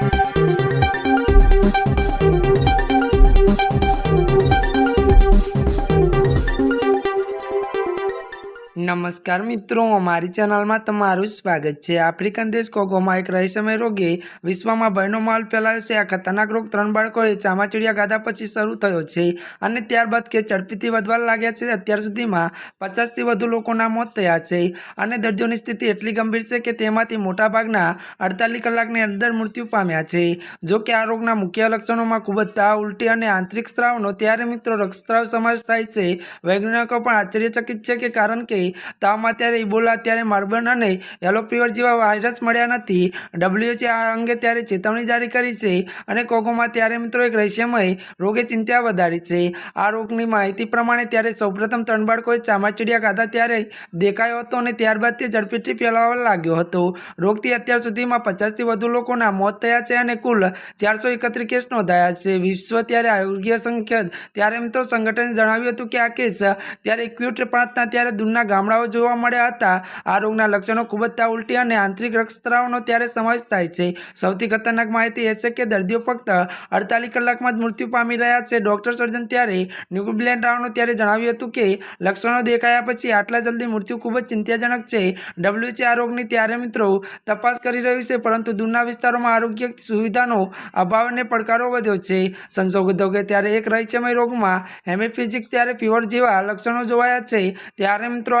Thank you. નમસ્કાર મિત્રો, અમારી ચેનલમાં તમારું સ્વાગત છે. આફ્રિકન દેશ કોગોમાં એક રહસ્યમય રોગે વિશ્વમાં ભયનો માલ ફેલાયો છે. આ ખતરનાક રોગ ત્રણ બાળકોએ ચામાચીડિયા ગાધા પછી શરૂ થયો છે અને ત્યારબાદ કે ઝડપીથી વધવા લાગ્યા છે. અત્યાર સુધીમાં પચાસથી વધુ લોકોના મોત થયા છે અને દર્દીઓની સ્થિતિ એટલી ગંભીર છે કે તેમાંથી મોટાભાગના અડતાલીસ કલાકની અંદર મૃત્યુ પામ્યા છે. જો કે આ રોગના મુખ્ય લક્ષણોમાં ખૂબ જ તાવ, ઉલટી અને આંતરિક સ્ત્રાવનો. ત્યારે મિત્રો, રક્તસ્ત્રાવ સમાવેશ થાય છે. વૈજ્ઞાનિકો પણ આશ્ચર્યચકિત છે કે કારણ કે તાવમાં ત્યારે ઇબોલા ત્યારે માર્બન અને યલો ફીવર જેવા વાયરસ મળ્યા નથી. ડબ્લ્યુએચએ આ અંગે ત્યારે ચેતવણી જારી કરી છે અને કોગોમાં ત્યારે મિત્રો એક રહસ્યમય રોગે ચિંતા વધારી છે. આ રોગની માહિતી પ્રમાણે ત્યારે સૌપ્રથમ ત્રણ બાળકોએ ચામાચીડિયા ખાધા ત્યારે દેખાયો હતો અને ત્યારબાદ તે ઝડપીથી ફેલાવા લાગ્યો હતો. રોગથી અત્યાર સુધીમાં પચાસથી વધુ લોકોના મોત થયા છે અને કુલ ચારસો એકત્રીસ કેસ નોંધાયા છે. વિશ્વ ત્યારે આરોગ્ય સંખ્યા ત્યારે મિત્રો સંગઠને જણાવ્યું હતું કે આ કેસ ત્યારે ઇક્વિટ પ્રાંતના, ત્યારે દૂરના ગામડાઓ જોવા મળ્યા હતા. આ રોગના લક્ષણો ખૂબ જ તાવ ઉલટી અને આંતરિક રક્તસ્રાવનો ત્યારે સમાવેશ થાય છે. સૌથી ખતરનાક માહિતી એ છે કે દર્દીઓ ફક્ત અડતાલીસ કલાકમાં જ મૃત્યુ પામી રહ્યા છે. ડોક્ટર સર્જન ત્યારે ન્યુઝીલેન્ડ રાવનો ત્યારે જણાવ્યું હતું કે લક્ષણો દેખાયા પછી આટલા જલ્દી મૃત્યુ ખૂબ જ ચિંતાજનક છે. ડબલ્યુચી આ રોગની ત્યારે મિત્રો તપાસ કરી રહ્યું છે, પરંતુ દૂરના વિસ્તારોમાં આરોગ્ય સુવિધાનો અભાવ અને પડકારો વધ્યો છે. સંશોધકોએ ત્યારે એક રહસ્યમય રોગમાં હેમેફિઝિક ત્યારે ફીવર જેવા લક્ષણો જોવાયા છે. ત્યારે મિત્રો